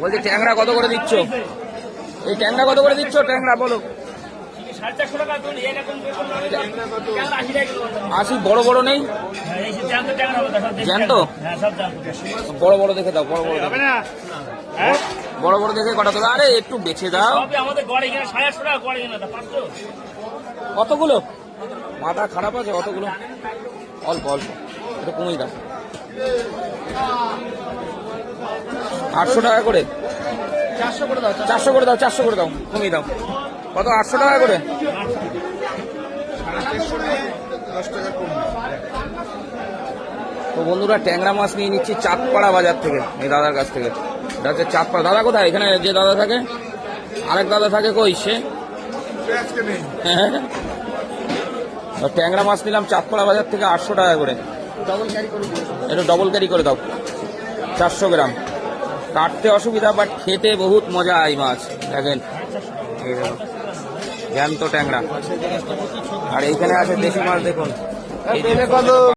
বলছি, ট্যাংরা কত করে দিচ্ছ? এই ট্যাংরা কত করে দিচ্ছ? ট্যাংরা, বলো? আশি, বড় বড় নেই? জ্যান্ত। বড় বড় দেখে দাও, বড় বড়? বড় বড় দেখে কটা তোলা। আরে, একটু বেছে দাও। কতগুলো? মাথা খারাপ আছে, কতগুলো? অল্প অল্প। একটু কমেই দাও। আটশো টাকা করে। চারশো করে দাও চারশো। করে দাও চারশো করে দাও কমিয়ে দাও। কত আটশো টাকা করে? তো বন্ধুরা ট্যাংরা মাছ নিয়ে নিচ্ছি চাঁদপাড়া বাজার থেকে এই দাদার কাছ থেকে। এটা হচ্ছে চাঁদপাড়া। দাদা কোথায়? এখানে যে দাদা থাকে আরেক দাদা থাকে কই? সে? ট্যাংরা মাছ নিলাম চাঁদপাড়া বাজার থেকে আটশো টাকা করে। একটু ডবল ক্যারি করে দাও। চারশো গ্রাম। কাটতে অসুবিধা বাট খেতে বহুত মজা এই মাছ। দেখেন জ্যান্ত ট্যাংরা। আর এইখানে আছে দেশি মাছ, দেখুন।